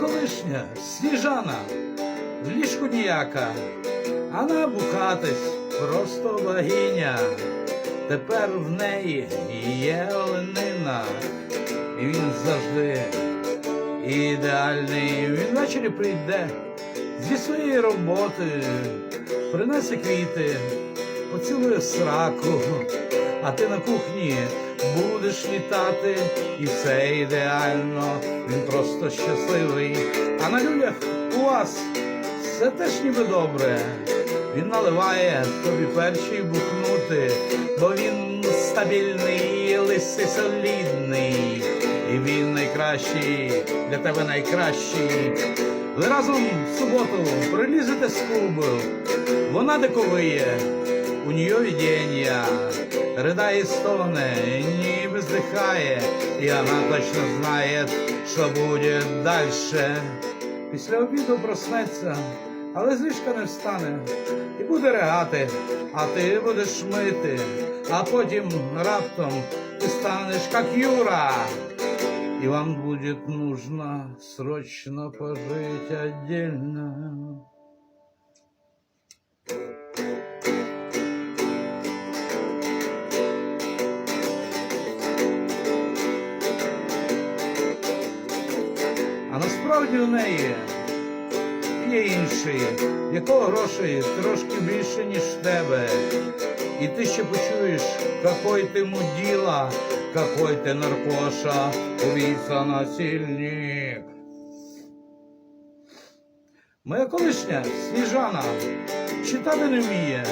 колишня сніжана, в ліжку ніяка, а набухатись просто богиня. Тепер в неї є оленина, і він завжди ідеальний. Він ввечері прийде зі своєї роботи, принесе квіти, поцілує сраку, а ти на кухні будеш літати, і все ідеально, він просто щасливий. А на людях у вас все теж ніби добре. Він наливає тобі перші бухнути, бо він стабільний, лисий солідний, і він найкращий, для тебе найкращий. Ви разом в суботу прилізете з клубу, вона диковиє, у нее видення, ридає стоне, ніби здихає, і вона точно знає, що буде дальше. Після обіду проснеться, але з не встане і буде ригати, а ти будеш мити, а потім раптом ти станеш як Юра. И вам будет нужно срочно пожить отдельно. А насправді в неї є інший, якого грошей трошки більше, ніж тебе. І ти ще почуєш, какой ти мудила, какой ти наркоша, убийца насильник. Моя колишня сніжана читати не вміє,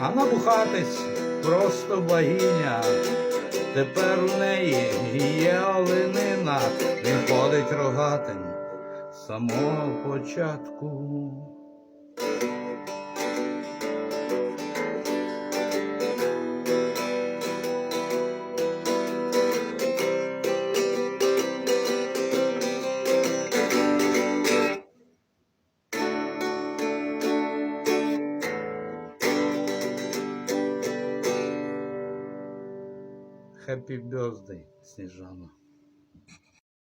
а набухатись просто богиня. Тепер у неї є оленина, він ходить рогатим самого початку. Happy birthday, Сніжана.